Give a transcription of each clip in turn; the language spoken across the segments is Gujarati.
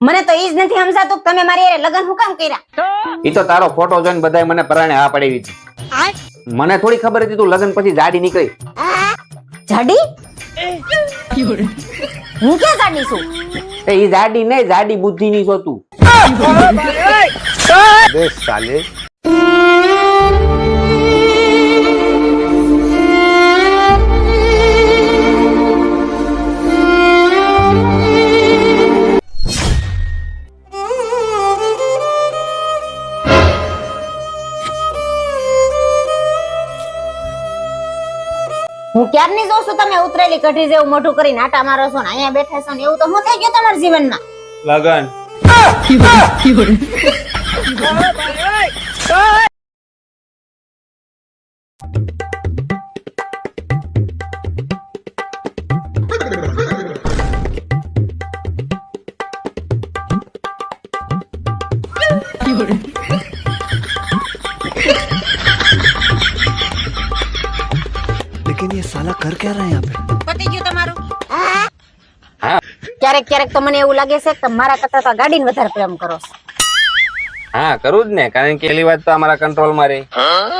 મને તો ઈ જ નથી સમજાતું કે તમે મારી હારે લગ્ન હું કામ કર્યા? ઈ તો તારો ફોટો જોઈને બધાય મને પરાણે હા પડાવી છે. મને થોડી ખબર હતી તું લગ્ન પછી જાડી નીકળી. જાડી? હું કે જાડી છું? એ ઈ જાડી નહીં જાડી બુદ્ધિ ની છો તું. બે સાલે. હું ક્યારની જોઉં છું? તમે ઉતરેલી કઢી જેવું મોઢું કરીને આટા મારો છો ને અહીંયા બેઠા છો ને એવું તો હું થઈ ગયો તમારા જીવનમાં? લગન. You're ક્યારે આપણે પતી ગયું તમારું? ક્યારેક ક્યારેક તો મને એવું લાગે છે કે મારા કરતા તો ગાડી ને વધારે પ્રેમ કરો હા કરું જ ને. કારણ કે એલી વાત તો અમારા કંટ્રોલમાં રહે.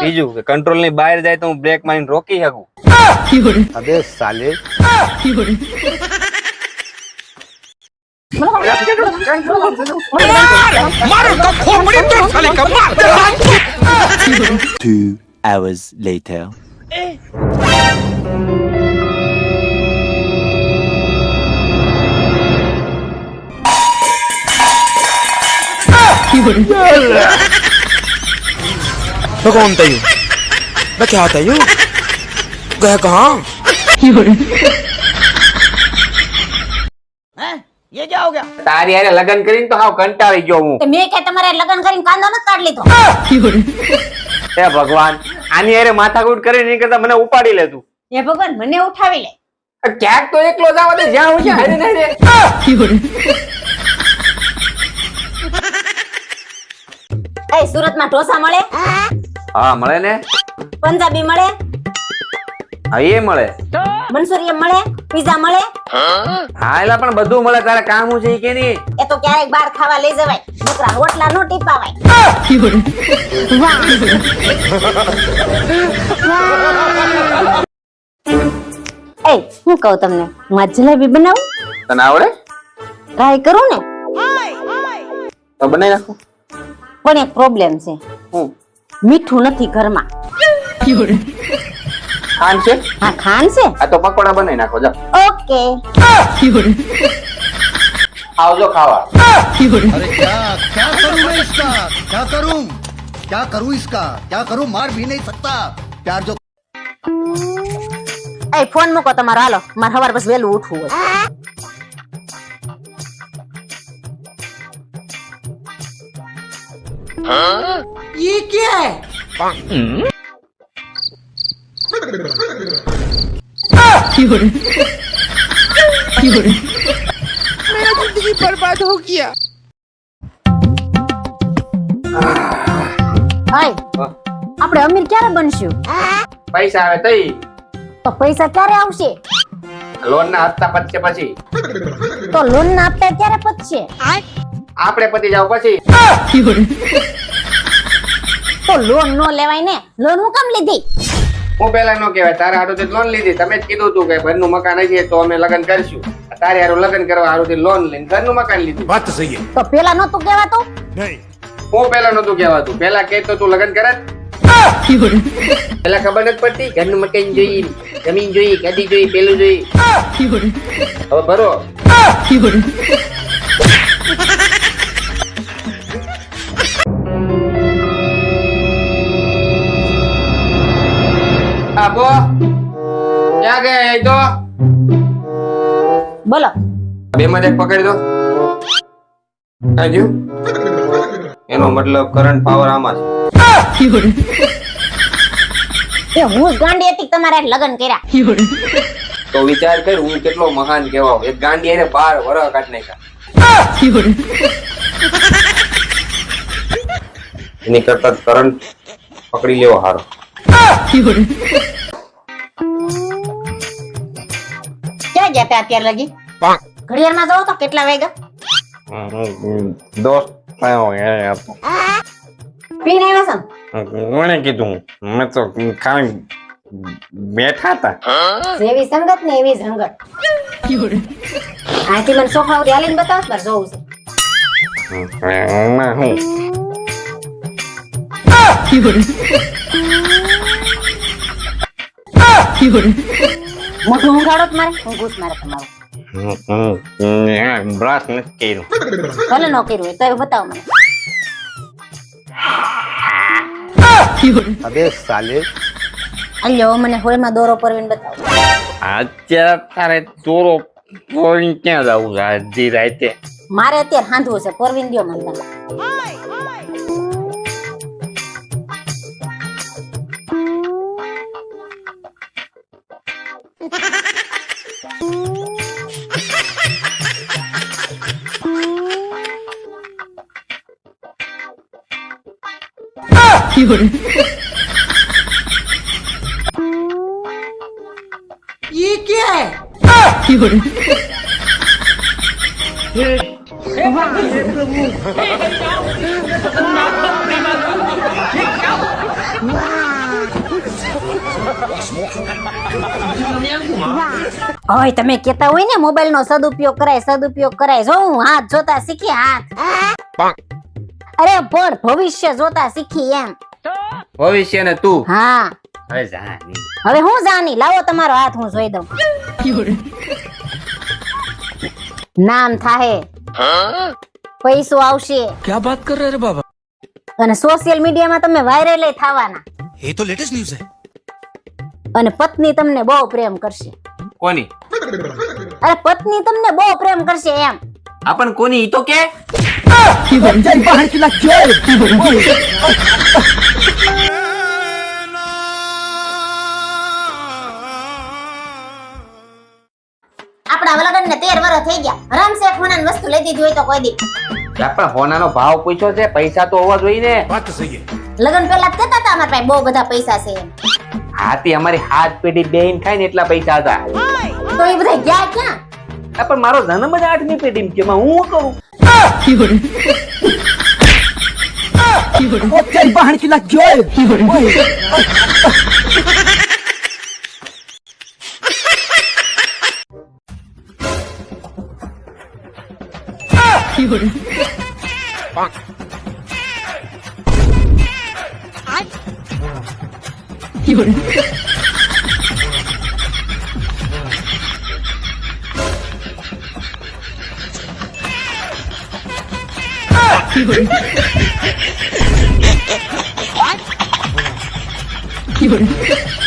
બીજું કે કંટ્રોલની બહાર જાય તો હું બ્રેક મારીને રોકી શકું. અબે સાલે. Two hours later. मैं कौन तयू मैं क्या तयू गया कहाँ તારી હારે લગ્ન કરીને તો હાવ કંટાળી ગયો હું તે મેં કે તમારે લગ્ન કરીને કાંદો નથી કાઢ લીધો હે ભગવાન આની હારે માથાકૂટ કરીને નહીં કરતા મને ઉપાડી લે તું હે ભગવાન મને ઉઠાવી લે ક્યાંક તો એકલો જવા દે જ્યાં હું છે હારે ને હારે. એ સુરતમાં ઢોસા મળે? હા મળે ને પંજાબી મળે? હા એ મળે. મંચુરિયન મળે? પીઝા મળે? હા એલા પણ બધું મળે તારે કામ હું છે કે નહીં એ તો ક્યારેક બહાર ખાવા લઈ જવાય. છોકરા હોટલા નો ટીપાવાય. એ હું કહું તમને આ જલેબી બનાવું? તને આવડે? ટ્રાય કરું ને? તો બનાવી નાખું. પણ એક પ્રોબ્લેમ છે. મીઠું નથી ઘરમાં. ખાન છે? હા ખાન છે? આ તો પકોડા બનાવી નાખો જા ઓકે. આવજો ખાવા. અરે ક્યા ક્યા કરું મેં ઇસકા? ક્યા કરું? ક્યા કરું ઇસકા? ક્યા કરું? માર ભી નહીં સકતા. પ્યાર જો એ ફોન મૂકો તમારો. હાલો મારે સવાર બસ વેલું ઉઠવું હોય. હાય આપણે અમીર ક્યારે બનશું? પૈસા આવે તઈ? તો પૈસા ક્યારે આવશે? લોન ના હપ્તા પતશે પછી. તો લોન ના હપ્તા ક્યારે પતશે? આપણે પતી જાવ પછી. તો લોન નો લેવાય ને? લોન હું કેમ લીધી? હું પેલા નો કહેવાય તારા હારું લોન લીધી. તમે જ કીધું તું કે ઘરનું મકાન હશે તો અમે લગ્ન કરશું. તારે હારું લગ્ન કરવા હારું લોન લઈને ઘરનું મકાન લીધું. વાત સહી તો પેલા નતું કહેવાતું? નહીં. હું પેલા નતું કહેવાતું. પેલા કહેતો તું લગ્ન કરત પેલા ખબર નથી પડતી? ઘરનું મકાન જોઈ જમીન જોઈ ગાડી જોઈ પેલું જોઈ હવે ભરો. તો બોલો. બે માં એક પકડી દો. કાંઈ એનો મતલબ કરંટ પાવર આમાં છે. એ હું ગાંડી હતી તમારે હારે કર્યા. તો વિચાર કર હું કેટલો મહાન કેવાવ એક ગાંડી એને બાર વરહ કાઢ નાખ્યા. એની કરતા કરંટ પકડી લેવો હારો. ક્યાં ગયા હતા અત્યારે લગી. ઘડિયાળમાં જોવો તો કેટલા વાગ્યા. દોસ્ત આવ્યો એ હતો. પીને આવ્યા છો? કોણે કીધું? મેં તો ખાલી બેઠા હતા. જેવી સંગત ને એવી જ આથી મને સોફા ઉપર હાલીને બતાવ પર જોઉં છે. હું? મોઢું ઊંઘાડો મને. અબે સાલે. દોરો પરવીન બતાવો. અત્યારે તારે દોરો પરવીને ક્યાં જવું છે? અડધી રાતે. મારે અત્યારે સાંધવું છે પરવીન દો મને ઓય તમે કેતા હોય ને મોબાઈલ નો સદુપયોગ કરાય સદુપયોગ કરાય જો હું હાથ જોતા શીખી હાથ અરે પણ ભવિષ્ય જોતા શીખી એમ ભવિષ્ય ને તું. હા. હવે જાની. હવે હું જાની? લાવો તમારો હાથ હું જોઈ દઉં. નામ થાહે. પૈસો આવશે. ક્યાં વાત કર રહે બાબા? અને સોશિયલ મીડિયામાં તમે વાયરલ થવાના. એ તો લેટેસ્ટ ન્યૂઝ છે. અને પત્ની તમને બહુ પ્રેમ કરશે. કોની? અરે પત્ની તમને બહુ પ્રેમ કરશે એમ. આપણ કોની? ઈ તો કે? તેર વર્ષ થઈ ગયા. રામસેઠ હોનાની વસ્તુ લઈ દીધી તો કોઈ દી. પણ હોનાનો ભાવ પૂછ્યો છે પૈસા તો હોવા જોઈએ ને. વાત સહી લગન પહેલા કહેતા હતા અમારા બહુ બધા પૈસા છે હાથી અમારી હાથ પેઢી બેન થાય ને એટલા પૈસા હતા. તો એ બધા ગયા ક્યાં? આ પણ મારો જન્મ જ આઠમી પેઢી છે એમાં હું શું કરું ભાણકી લાગ્યો 有人。有人，有人。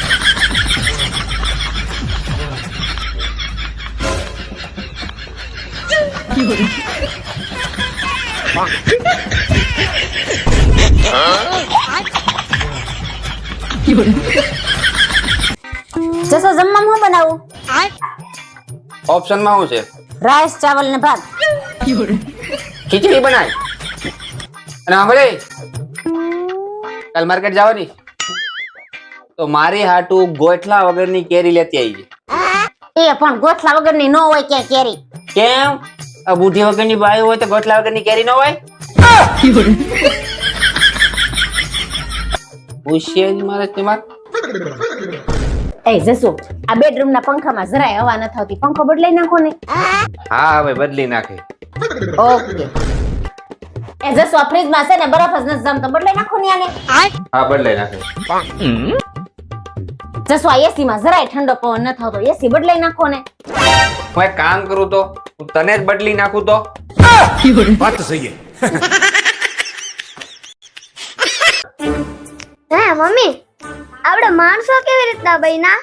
જસો જમવામાં હું બનાવું? ઓપ્શનમાં શું છે? રાઈસ ચાવલ ને ભાત. ખીચડી બનાય. અને સાંભળે કાલ માર્કેટ જવાની તો મારી હાટુ ગોઠલા વગરની કેરી લેતી આવી એ પણ ગોઠલા વગરની નો હોય ક્યાં કેરી. કેમ? આ બુઢી વગરની બાઈ હોય તો ગોઠલા વગરની કેરી ન હોય? પૂછીએ મારે તમાર એ જસુ આ બેડરૂમ ના પંખામાં જરાય હવા ન થતી. પંખો બદલાઈ નાખો ને. હા હવે બદલી નાખે. ઓકે. એ જસુ આ ફ્રીજમાં છે ને બરફ જ નથી જમતો. બદલાઈ નાખો ને આને. હા બદલાઈ નાખે. જસુ આ એસી માં જરાય ઠંડો પવન ન થતો. એસી બદલાઈ નાખો ને. હું એક કામ કરું તો હું તને જ બદલી નાખું તો. વાત સહી હા. મમ્મી. આપણે માણસો કેવી રીતના બન્યા?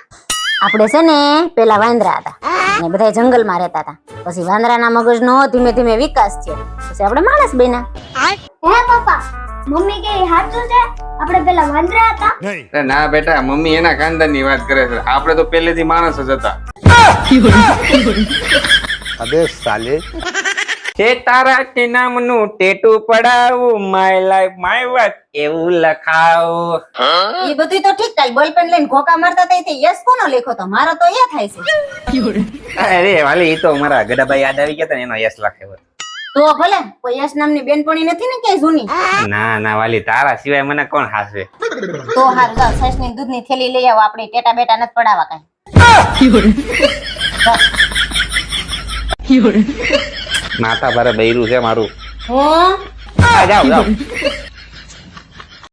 આપણે છે ને પેલા વાંદરા હતા. ને બધા જંગલમાં રહેતા હતા. પછી વાંદરાના મગજનો ધીમે ધીમે વિકાસ થયો. પછી આપણે માણસ બન્યા. હે પપ્પા મમ્મી કે સાચું છે? આપણે પેલા વાંદરા હતા. ના બેટા મમ્મી એના ખાનદાનની વાત કરે છે. આપણે તો પહેલેથી માણસ જ હતા. અબે સાલે. છે કે નામનું ટેટુ પડાવું માય લાઈફ માય વર્ક એવું લખાવો. એ બધું તો ઠીક થાય બોલ પેન લઈને ઘોકા મારતા થઈ યસ કોનો લેખો તો? મારો તો એ થાય છે. અરે વાલી એ તો મારા ગડાભાઈ યાદ આવી ગયા તા એનો યસ લખાવ્યો તો ભલે કોઈ યશ નામની બેનપણી નથી ને ક્યાંય જૂની? ના ના વાલી તારા સિવાય મને કોણ હાસવે? તો હાલ દસની દૂધની થેલી લઈ આવો આપણે ટેટા બેટા નથી પડાવા કાંઈ. માતા ભારે બૈરું છે મારું. જાઓ જાઓ.